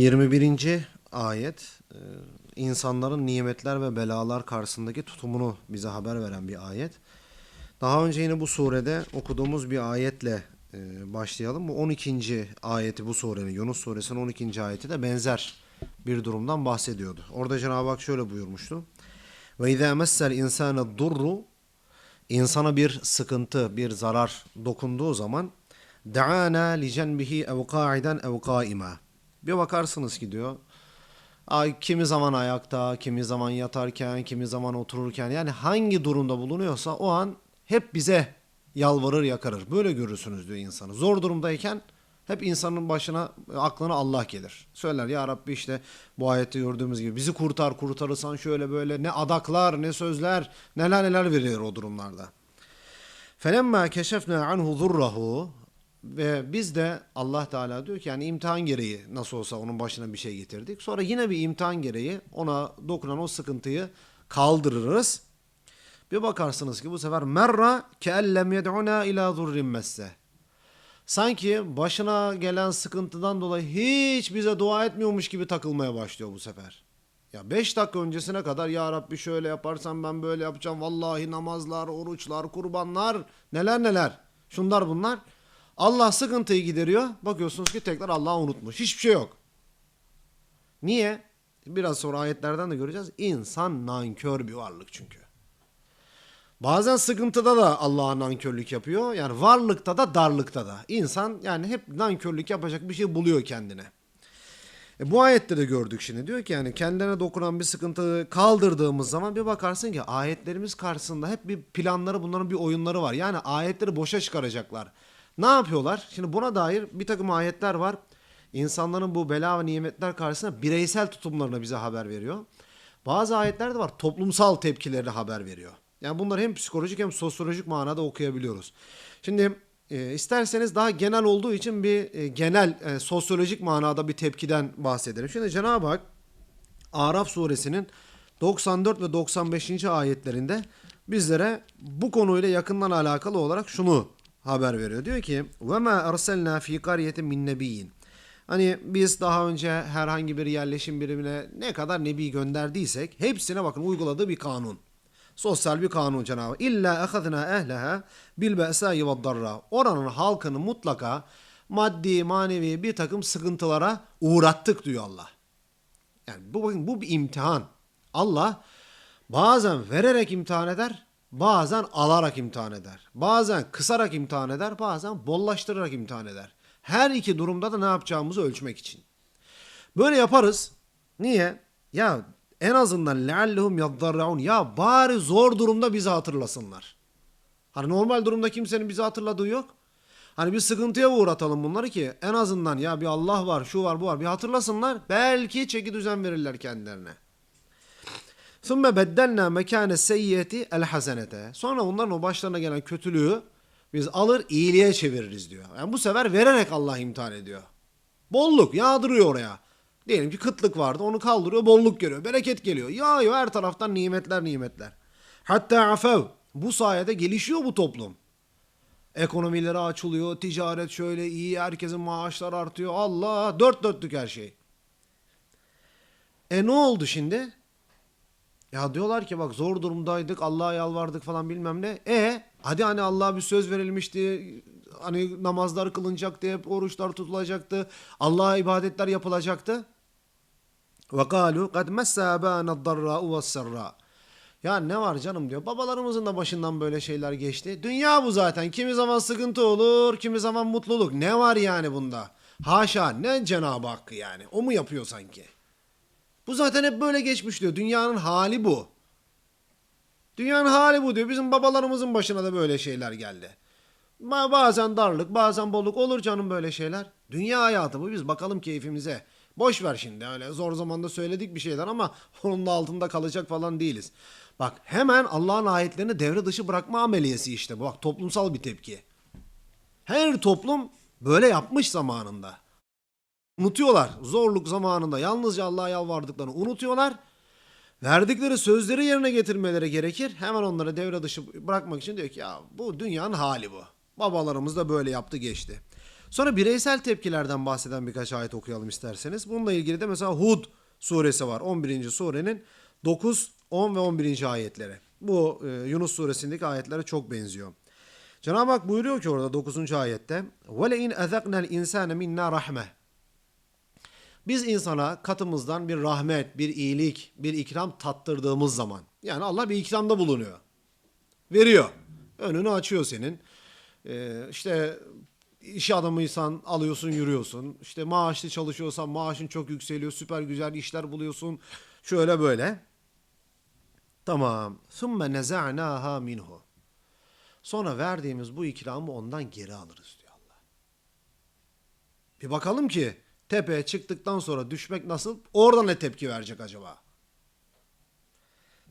21. ayet e, insanların nimetler ve belalar karşısındaki tutumunu bize haber veren bir ayet. Daha önce yine bu surede okuduğumuz bir ayetle e, başlayalım. Bu 12. ayeti bu surenin Yunus suresinin 12. ayeti de benzer bir durumdan bahsediyordu. Orada Cenab-ı Hak şöyle buyurmuştu. Ve izâ messel insâne durru insana bir sıkıntı, bir zarar dokunduğu zaman da'ana li cenbihi ev ka'iden ev kâima. Bir bakarsınız ki diyor ay, kimi zaman ayakta, kimi zaman yatarken, kimi zaman otururken yani hangi durumda bulunuyorsa o an hep bize yalvarır yakarır. Böyle görürsünüz diyor insanı. Zor durumdayken hep insanın başına aklına Allah gelir. Söyler ya Rabbi işte bu ayette gördüğümüz gibi bizi kurtar kurtarırsan şöyle böyle ne adaklar ne sözler neler neler veriyor o durumlarda. Felemma keşefna anhu zurrahu ve biz de Allah Teala diyor ki yani imtihan gereği nasıl olsa onun başına bir şey getirdik. Sonra yine bir imtihan gereği ona dokunan o sıkıntıyı kaldırırız. Bir bakarsınız ki bu sefer merra keellem yed'una ila zurrin messe. Sanki başına gelen sıkıntıdan dolayı hiç bize dua etmiyormuş gibi takılmaya başlıyor bu sefer. Ya 5 dakika öncesine kadar ya Rabbi şöyle yaparsan ben böyle yapacağım. Vallahi namazlar, oruçlar, kurbanlar, neler neler. Şunlar bunlar. Allah sıkıntıyı gideriyor. Bakıyorsunuz ki tekrar Allah'ı unutmuş. Hiçbir şey yok. Niye? Biraz sonra ayetlerden de göreceğiz. İnsan nankör bir varlık çünkü. Bazen sıkıntıda da Allah'a nankörlük yapıyor. Yani varlıkta da darlıkta da. İnsan yani hep nankörlük yapacak bir şey buluyor kendine. E bu ayette de gördük şimdi. Diyor ki yani kendilerine dokunan bir sıkıntı kaldırdığımız zaman bir bakarsın ki ayetlerimiz karşısında hep bir planları bunların bir oyunları var. Yani ayetleri boşa çıkaracaklar. Ne yapıyorlar? Şimdi buna dair bir takım ayetler var. İnsanların bu bela ve nimetler karşısında bireysel tutumlarını bize haber veriyor. Bazı ayetler de var toplumsal tepkilerini haber veriyor. Yani bunları hem psikolojik hem sosyolojik manada okuyabiliyoruz. Şimdi e, isterseniz daha genel olduğu için bir e, genel e, sosyolojik manada bir tepkiden bahsedelim. Şimdi Cenab-ı Hak Araf suresinin 94 ve 95. ayetlerinde bizlere bu konuyla yakından alakalı olarak şunu haber veriyor. Diyor ki: "Ve ma erselna fi qaryetin min nebiyyin." Hani biz daha önce herhangi bir yerleşim birimine ne kadar nebi gönderdiysek hepsine bakın uyguladığı bir kanun. Sosyal bir kanun Cenab-ı İlla ehadna ehleha bil be'sâi ve darra. Oranın halkını mutlaka maddi, manevi bir takım sıkıntılara uğrattık diyor Allah. Yani bu bakın bu bir imtihan. Allah bazen vererek imtihan eder, bazen alarak imtihan eder. Bazen kısarak imtihan eder, bazen bollaştırarak imtihan eder. Her iki durumda da ne yapacağımızı ölçmek için. Böyle yaparız. Niye? Ya en azından leallehum yaddarraun ya bari zor durumda bizi hatırlasınlar. Hani normal durumda kimsenin bizi hatırladığı yok. Hani bir sıkıntıya uğratalım bunları ki en azından ya bir Allah var, şu var, bu var bir hatırlasınlar. Belki çeki düzen verirler kendilerine. ثُمَّ بَدَّلْنَا مَكَانَ السَّيِّيَةِ الْحَسَنَةَ Sonra onların o başlarına gelen kötülüğü biz alır iyiliğe çeviririz diyor. Yani bu sefer vererek Allah imtihan ediyor. Bolluk yağdırıyor oraya. Diyelim ki kıtlık vardı onu kaldırıyor bolluk geliyor. Bereket geliyor. Yağıyor her taraftan nimetler nimetler. Hatta afev. Bu sayede gelişiyor bu toplum. Ekonomileri açılıyor. Ticaret şöyle iyi. Herkesin maaşları artıyor. Allah dört dörtlük her şey. E ne oldu şimdi? Ya diyorlar ki bak zor durumdaydık. Allah'a yalvardık falan bilmem ne. E hadi hani Allah'a bir söz verilmişti. Hani namazlar kılınacaktı. Hep oruçlar tutulacaktı. Allah'a ibadetler yapılacaktı. Ve kalu kad ve serra. Ya ne var canım diyor. Babalarımızın da başından böyle şeyler geçti. Dünya bu zaten. Kimi zaman sıkıntı olur, kimi zaman mutluluk. Ne var yani bunda? Haşa ne Cenab-ı Hakkı yani. O mu yapıyor sanki? Bu zaten hep böyle geçmiş diyor. Dünyanın hali bu. Dünyanın hali bu diyor. Bizim babalarımızın başına da böyle şeyler geldi. Ba- Bazen darlık, bazen bolluk olur canım böyle şeyler. Dünya hayatı bu. Biz bakalım keyfimize. Boş ver şimdi öyle zor zamanda söyledik bir şeyler ama onun da altında kalacak falan değiliz. Bak hemen Allah'ın ayetlerini devre dışı bırakma ameliyesi işte bu. Bak toplumsal bir tepki. Her toplum böyle yapmış zamanında Unutuyorlar zorluk zamanında yalnızca Allah'a yalvardıklarını unutuyorlar. Verdikleri sözleri yerine getirmeleri gerekir. Hemen onları devre dışı bırakmak için diyor ki ya bu dünyanın hali bu. Babalarımız da böyle yaptı geçti. Sonra bireysel tepkilerden bahseden birkaç ayet okuyalım isterseniz. Bununla ilgili de mesela Hud suresi var. 11. surenin 9, 10 ve 11. ayetleri. Bu e, Yunus suresindeki ayetlere çok benziyor. Cenab-ı Hak buyuruyor ki orada 9. ayette وَلَاِنْ اَذَقْنَا الْاِنْسَانَ مِنَّا رَحْمَةً biz insana katımızdan bir rahmet, bir iyilik, bir ikram tattırdığımız zaman yani Allah bir ikramda bulunuyor. Veriyor. Önünü açıyor senin. Ee, işte iş adamıysan alıyorsun yürüyorsun. İşte maaşlı çalışıyorsan maaşın çok yükseliyor. Süper güzel işler buluyorsun. Şöyle böyle. Tamam. Sümme neza'naha minhu. Sonra verdiğimiz bu ikramı ondan geri alırız diyor Allah. Bir bakalım ki tepeye çıktıktan sonra düşmek nasıl? Orada ne tepki verecek acaba?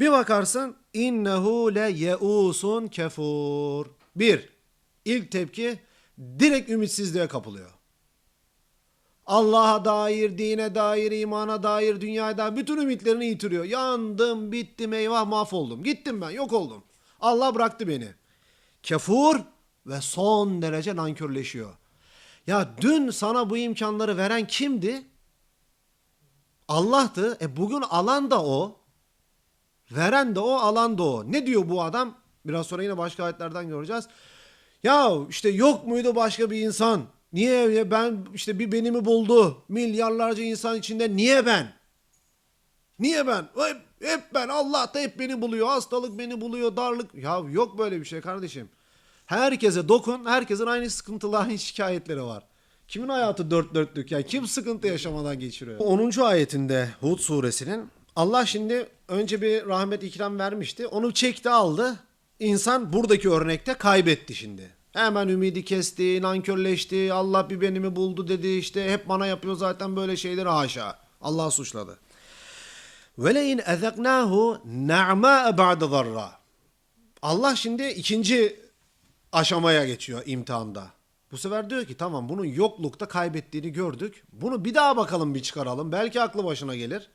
Bir bakarsın innehu le yeusun kefur. Bir, ilk tepki direkt ümitsizliğe kapılıyor. Allah'a dair, dine dair, imana dair, dünyaya dair bütün ümitlerini yitiriyor. Yandım, bittim, eyvah mahvoldum. Gittim ben, yok oldum. Allah bıraktı beni. Kefur ve son derece nankörleşiyor. Ya dün sana bu imkanları veren kimdi? Allah'tı. E bugün alan da o. Veren de o, alan da o. Ne diyor bu adam? Biraz sonra yine başka ayetlerden göreceğiz. Ya işte yok muydu başka bir insan? Niye ben işte bir beni mi buldu? Milyarlarca insan içinde niye ben? Niye ben? Hep, hep ben. Allah da hep beni buluyor. Hastalık beni buluyor. Darlık. Ya yok böyle bir şey kardeşim. Herkese dokun. Herkesin aynı sıkıntılar, aynı şikayetleri var. Kimin hayatı dört dörtlük ya? Kim sıkıntı yaşamadan geçiriyor? 10. ayetinde Hud suresinin Allah şimdi önce bir rahmet ikram vermişti. Onu çekti aldı. İnsan buradaki örnekte kaybetti şimdi. Hemen ümidi kesti, nankörleşti. Allah bir benimi buldu dedi. İşte hep bana yapıyor zaten böyle şeyleri haşa. Allah suçladı. وَلَيْنْ اَذَقْنَاهُ نَعْمَاءَ بَعْدَ ضَرَّ Allah şimdi ikinci aşamaya geçiyor imtihanda. Bu sefer diyor ki tamam bunun yoklukta kaybettiğini gördük. Bunu bir daha bakalım bir çıkaralım. Belki aklı başına gelir.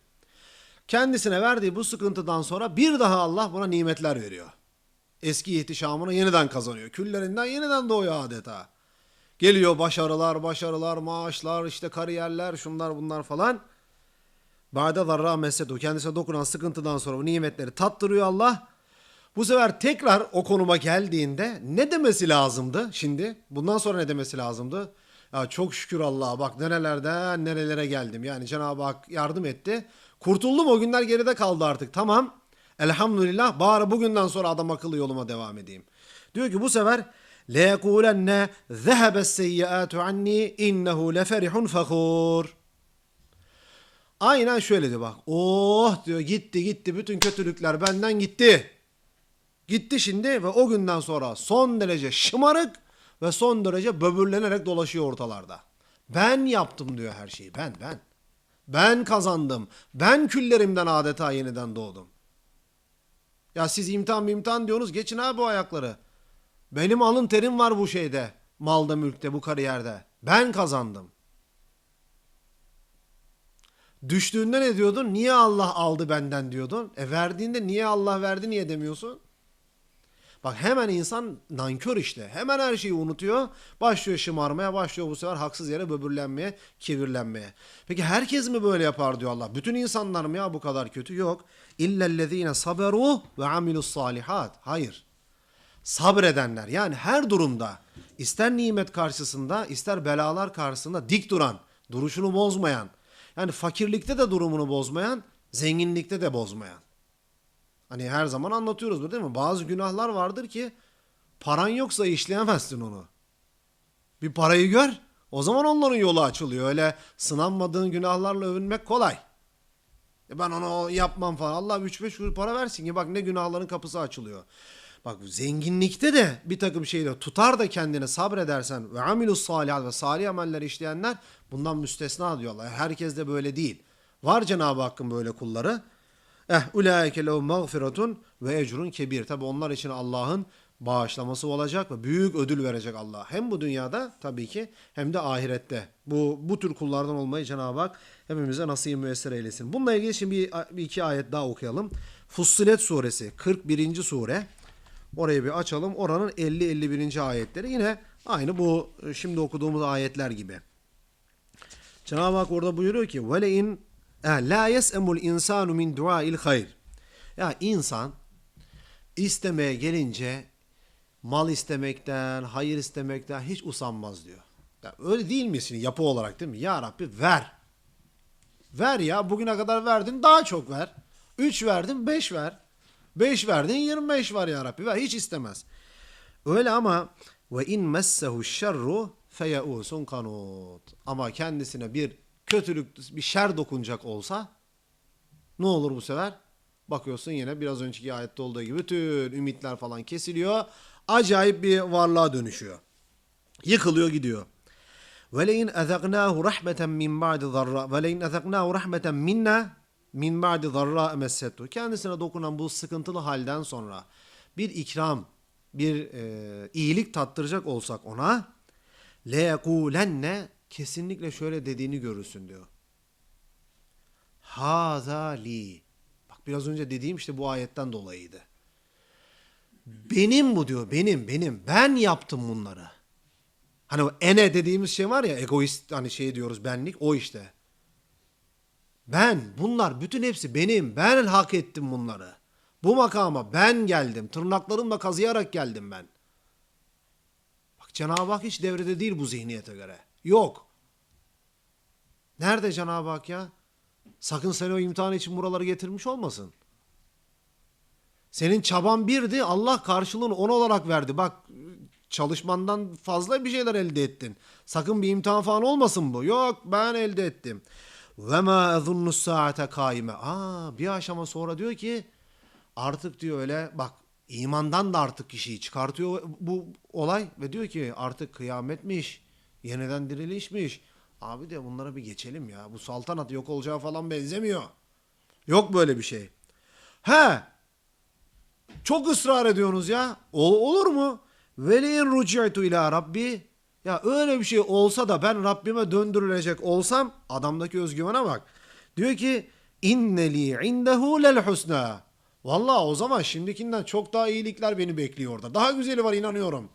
Kendisine verdiği bu sıkıntıdan sonra bir daha Allah buna nimetler veriyor. Eski ihtişamını yeniden kazanıyor. Küllerinden yeniden doğuyor adeta. Geliyor başarılar, başarılar, maaşlar, işte kariyerler, şunlar bunlar falan. Ba'de zarra mesedu. Kendisine dokunan sıkıntıdan sonra bu nimetleri tattırıyor Allah. Bu sefer tekrar o konuma geldiğinde ne demesi lazımdı şimdi? Bundan sonra ne demesi lazımdı? Ya çok şükür Allah'a bak nerelerden nerelere geldim. Yani Cenab-ı Hak yardım etti. Kurtuldum o günler geride kaldı artık. Tamam. Elhamdülillah bari bugünden sonra adam akıllı yoluma devam edeyim. Diyor ki bu sefer لَيَقُولَنَّ ذَهَبَ السَّيِّئَاتُ عَنِّي اِنَّهُ لَفَرِحٌ فَخُورٌ Aynen şöyle diyor bak. Oh diyor gitti gitti bütün kötülükler benden gitti. Gitti şimdi ve o günden sonra son derece şımarık ve son derece böbürlenerek dolaşıyor ortalarda. Ben yaptım diyor her şeyi. Ben ben. Ben kazandım. Ben küllerimden adeta yeniden doğdum. Ya siz imtihan imtihan diyorsunuz. Geçin abi bu ayakları. Benim alın terim var bu şeyde. Malda mülkte bu kariyerde. Ben kazandım. Düştüğünde ne diyordun? Niye Allah aldı benden diyordun. E verdiğinde niye Allah verdi niye demiyorsun? Bak hemen insan nankör işte. Hemen her şeyi unutuyor. Başlıyor şımarmaya, başlıyor bu sefer haksız yere böbürlenmeye, kibirlenmeye. Peki herkes mi böyle yapar diyor Allah? Bütün insanlar mı ya bu kadar kötü? Yok. İllellezine saberu ve amilus salihat. Hayır. Sabredenler yani her durumda ister nimet karşısında ister belalar karşısında dik duran, duruşunu bozmayan, yani fakirlikte de durumunu bozmayan, zenginlikte de bozmayan. Hani her zaman anlatıyoruz bu değil mi? Bazı günahlar vardır ki paran yoksa işleyemezsin onu. Bir parayı gör, o zaman onların yolu açılıyor. Öyle sınanmadığın günahlarla övünmek kolay. E ben onu yapmam falan. Allah 3-5 kuruş para versin ki bak ne günahların kapısı açılıyor. Bak zenginlikte de bir takım şeyler tutar da kendini sabredersen ve amilus salihat ve salih ameller işleyenler bundan müstesna diyorlar. Herkes de böyle değil. Var Cenab-ı Hakk'ın böyle kulları. Eh ulaike lehu mağfiretun ve ecrun kebir. Tabi onlar için Allah'ın bağışlaması olacak ve büyük ödül verecek Allah. Hem bu dünyada tabii ki hem de ahirette. Bu bu tür kullardan olmayı Cenab-ı Hak hepimize nasip müessir eylesin. Bununla ilgili şimdi bir, bir iki ayet daha okuyalım. Fussilet suresi 41. sure. Orayı bir açalım. Oranın 50-51. ayetleri. Yine Aynı bu e, şimdi okuduğumuz ayetler gibi. Cenab-ı Hak orada buyuruyor ki وَلَاِنْ la yes'emul insanu min duail hayr. Ya insan istemeye gelince mal istemekten, hayır istemekten hiç usanmaz diyor. Ya öyle değil misin yapı olarak değil mi? Ya Rabbi ver. Ver ya bugüne kadar verdin daha çok ver. 3 verdin 5 ver. 5 verdin 25 var ya Rabbi ver hiç istemez. Öyle ama ve in messehu şerru feyausun kanut. Ama kendisine bir kötülük, bir şer dokunacak olsa ne olur bu sefer? Bakıyorsun yine biraz önceki ayette olduğu gibi bütün ümitler falan kesiliyor. Acayip bir varlığa dönüşüyor. Yıkılıyor gidiyor. وَلَيْنْ اَذَقْنَاهُ رَحْمَةً مِنْ بَعْدِ ضَرَّاء وَلَيْنْ اَذَقْنَاهُ رَحْمَةً مِنَّا min ba'di zarra messettu. Kendisine dokunan bu sıkıntılı halden sonra bir ikram, bir e, iyilik tattıracak olsak ona leyekulenne kesinlikle şöyle dediğini görürsün diyor. Haza li. Bak biraz önce dediğim işte bu ayetten dolayıydı. Benim bu diyor, benim, benim. Ben yaptım bunları. Hani o ene dediğimiz şey var ya, egoist hani şey diyoruz benlik, o işte. Ben, bunlar bütün hepsi benim. Ben hak ettim bunları. Bu makama ben geldim. Tırnaklarımla kazıyarak geldim ben. Bak Cenab-ı Hak hiç devrede değil bu zihniyete göre. Yok. Nerede Cenab-ı Hak ya? Sakın seni o imtihan için buraları getirmiş olmasın. Senin çaban birdi. Allah karşılığını on olarak verdi. Bak çalışmandan fazla bir şeyler elde ettin. Sakın bir imtihan falan olmasın bu. Yok ben elde ettim. Ve ma ezunnu saate kaime. Aa bir aşama sonra diyor ki artık diyor öyle bak imandan da artık kişiyi çıkartıyor bu olay ve diyor ki artık kıyametmiş, yeniden dirilişmiş. Abi diyor bunlara bir geçelim ya. Bu saltanat yok olacağı falan benzemiyor. Yok böyle bir şey. He. Çok ısrar ediyorsunuz ya. O, olur mu? Veleyin ruciyetu ila Rabbi. Ya öyle bir şey olsa da ben Rabbime döndürülecek olsam adamdaki özgüvene bak. Diyor ki inneli indehu lel husna. Vallahi o zaman şimdikinden çok daha iyilikler beni bekliyor orada. Daha güzeli var inanıyorum.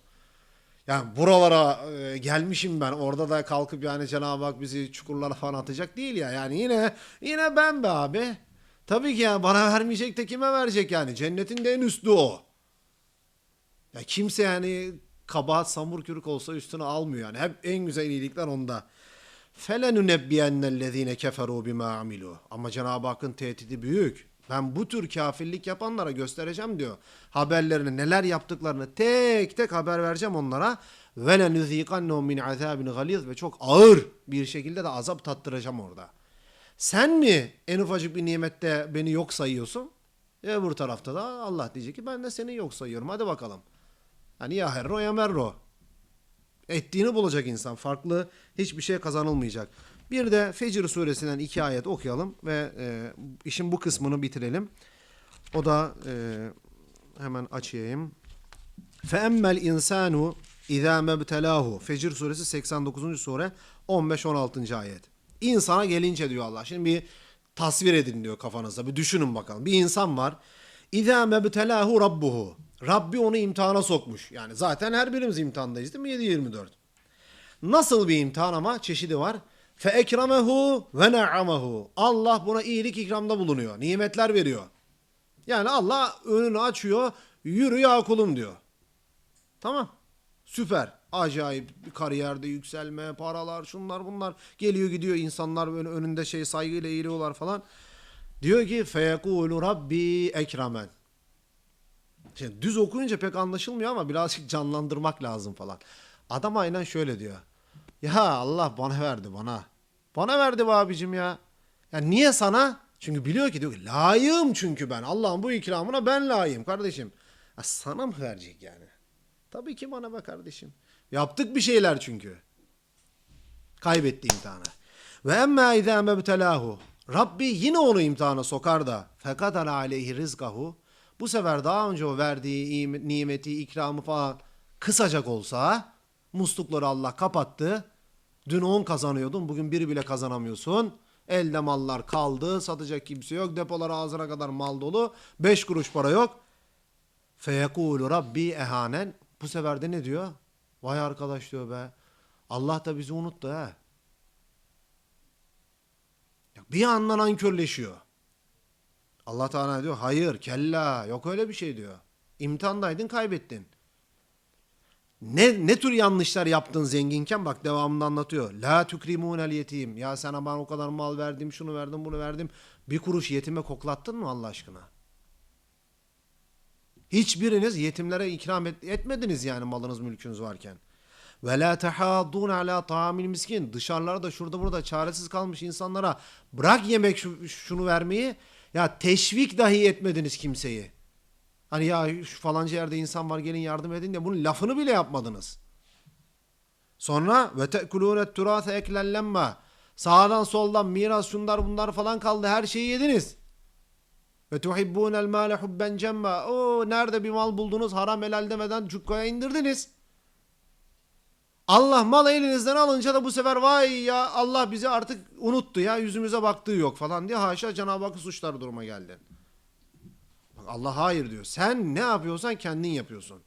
Yani buralara e, gelmişim ben. Orada da kalkıp yani Cenab-ı Hak bizi çukurlara falan atacak değil ya. Yani yine yine ben be abi. Tabii ki yani bana vermeyecek de kime verecek yani? Cennetin de en üstü o. Ya kimse yani kabahat samur kürük olsa üstüne almıyor yani. Hep en güzel iyilikler onda. فَلَنُنَبِّيَنَّ الَّذ۪ينَ كَفَرُوا بِمَا عَمِلُوا Ama Cenab-ı Hakk'ın tehdidi büyük. Ben bu tür kafirlik yapanlara göstereceğim diyor. Haberlerini neler yaptıklarını tek tek haber vereceğim onlara. Ve lenuzikannehum min azabin galiz ve çok ağır bir şekilde de azap tattıracağım orada. Sen mi en ufacık bir nimette beni yok sayıyorsun? Ve öbür tarafta da Allah diyecek ki ben de seni yok sayıyorum. Hadi bakalım. Hani ya herro ya merro. Ettiğini bulacak insan. Farklı hiçbir şey kazanılmayacak. Bir de Fecr suresinden iki ayet okuyalım ve e, işin bu kısmını bitirelim. O da e, hemen açayım. فَاَمَّا الْاِنْسَانُ اِذَا مَبْتَلَاهُ Fecr suresi 89. sure 15-16. ayet. İnsana gelince diyor Allah. Şimdi bir tasvir edin diyor kafanızda. Bir düşünün bakalım. Bir insan var. اِذَا مَبْتَلَاهُ رَبُّهُ Rabbi onu imtihana sokmuş. Yani zaten her birimiz imtihandayız değil mi? 7-24. Nasıl bir imtihan ama çeşidi var. Fe ekremehu ve ne'amehu. Allah buna iyilik ikramda bulunuyor. Nimetler veriyor. Yani Allah önünü açıyor. Yürü ya kulum diyor. Tamam. Süper. Acayip kariyerde yükselme, paralar, şunlar bunlar. Geliyor gidiyor insanlar önünde şey saygıyla eğiliyorlar falan. Diyor ki feyekulu rabbi ekremen. Şimdi düz okuyunca pek anlaşılmıyor ama birazcık canlandırmak lazım falan. Adam aynen şöyle diyor. Ya Allah bana verdi bana. Bana verdi be abicim ya. Ya niye sana? Çünkü biliyor ki diyor ki layığım çünkü ben. Allah'ın bu ikramına ben layığım kardeşim. Ya sana mı verecek yani? Tabii ki bana be kardeşim. Yaptık bir şeyler çünkü. Kaybetti imtihanı. Ve emme izâ mebtelâhu. Rabbi yine onu imtihana sokar da fekadar aleyhi rizkahu. Bu sefer daha önce o verdiği nimeti, ikramı falan kısacak olsa muslukları Allah kapattı. Dün 10 kazanıyordun, bugün biri bile kazanamıyorsun. Elde mallar kaldı, satacak kimse yok. Depolar ağzına kadar mal dolu. 5 kuruş para yok. Feyekulu Rabbi ehanen. Bu sefer de ne diyor? Vay arkadaş diyor be. Allah da bizi unuttu. Ya Bir anda nankörleşiyor. Allah Teala diyor hayır kella yok öyle bir şey diyor. İmtihandaydın kaybettin. Ne, ne tür yanlışlar yaptın zenginken bak devamında anlatıyor. La tükrimunel yetim. Ya sana ben o kadar mal verdim, şunu verdim, bunu verdim. Bir kuruş yetime koklattın mı Allah aşkına? Hiçbiriniz yetimlere ikram et- etmediniz yani malınız mülkünüz varken. Ve la tahaddun ala taamil miskin. Dışarılarda şurada burada çaresiz kalmış insanlara bırak yemek şu- şunu vermeyi ya teşvik dahi etmediniz kimseyi. Hani ya şu falanca yerde insan var gelin yardım edin de bunun lafını bile yapmadınız. Sonra ve tekulûne turâse eklen lemma. Sağdan soldan miras şunlar bunlar falan kaldı her şeyi yediniz. Ve tuhibbûnel mâle hubben cemma. Oo nerede bir mal buldunuz haram helal demeden cukkaya indirdiniz. Allah mal elinizden alınca da bu sefer vay ya Allah bizi artık unuttu ya yüzümüze baktığı yok falan diye haşa Cenab-ı Hakk'ı suçlar duruma geldin. Allah hayır diyor. Sen ne yapıyorsan kendin yapıyorsun.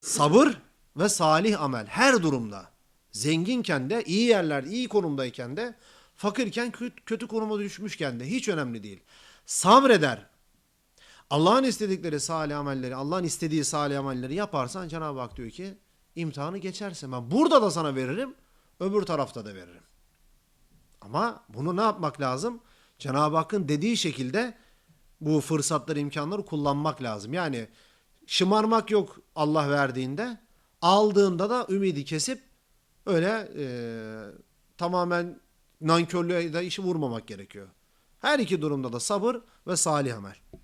Sabır ve salih amel her durumda. Zenginken de, iyi yerler, iyi konumdayken de, fakirken kö- kötü konuma düşmüşken de hiç önemli değil. Sabreder. Allah'ın istedikleri salih amelleri, Allah'ın istediği salih amelleri yaparsan Cenab-ı Hak diyor ki imtihanı geçerse ben burada da sana veririm, öbür tarafta da veririm. Ama bunu ne yapmak lazım? Cenab-ı Hakk'ın dediği şekilde bu fırsatları, imkanları kullanmak lazım. Yani şımarmak yok Allah verdiğinde. Aldığında da ümidi kesip öyle e, tamamen nankörlüğe de işi vurmamak gerekiyor. Her iki durumda da sabır ve salih amel.